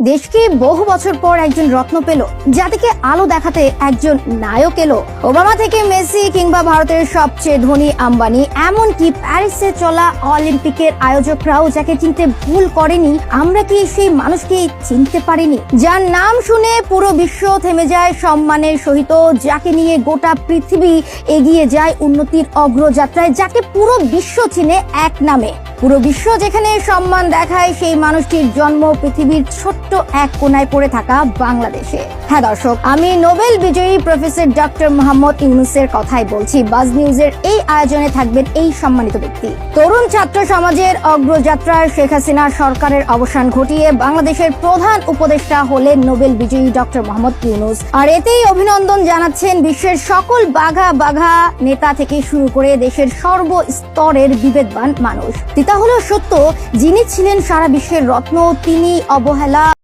দেশকে বহু বছর পর একজন রত্ন পেল জাতিকে আলো দেখাতে একজন নায়ক এলো। ওবামা থেকে মেসি কিংবা ভারতের সবচেয়ে ধনী আম্বানি, এমনকি প্যারিসে চলা অলিম্পিকের আয়োজকরাও যাকে চিনতে ভুল করেনি, আমরা কি সেই মানুষকে চিনতে পারিনি? যার নাম শুনে পুরো বিশ্ব থেমে যায় সম্মানের সহিত, যাকে নিয়ে গোটা পৃথিবী এগিয়ে যায় উন্নতির অগ্রযাত্রায়, যাকে পুরো বিশ্ব চিনে এক নামে। পুরো বিশ্ব যেখানে সম্মান দেখায়, সেই মানুষটির জন্ম পৃথিবীর ছোট্ট এক কোনায় পড়ে থাকা বাংলাদেশে। হ্যাঁ দর্শক, আমি নোবেল বিজয়ী প্রফেসর ডক্টর মোহাম্মদ ইউনুসের কথাই বলছি। বাজ নিউজের এই আয়োজনে থাকবেন এই সম্মানিত ব্যক্তি। তরুণ ছাত্র সমাজের অগ্রযাত্রায় শেখ হাসিনা সরকারের অবসান ঘটিয়ে বাংলাদেশের প্রধান উপদেষ্টা হলেন নোবেল বিজয়ী ডক্টর মোহাম্মদ ইউনুস। আর এতেই অভিনন্দন জানাচ্ছেন বিশ্বের সকল বাঘা বাঘা নেতা থেকে শুরু করে দেশের সর্বস্তরের বিবেকবান মানুষ। তিতা হলো সত্য যিনি ছিলেন সারা বিশ্বের রত্ন তিনি অবহেলা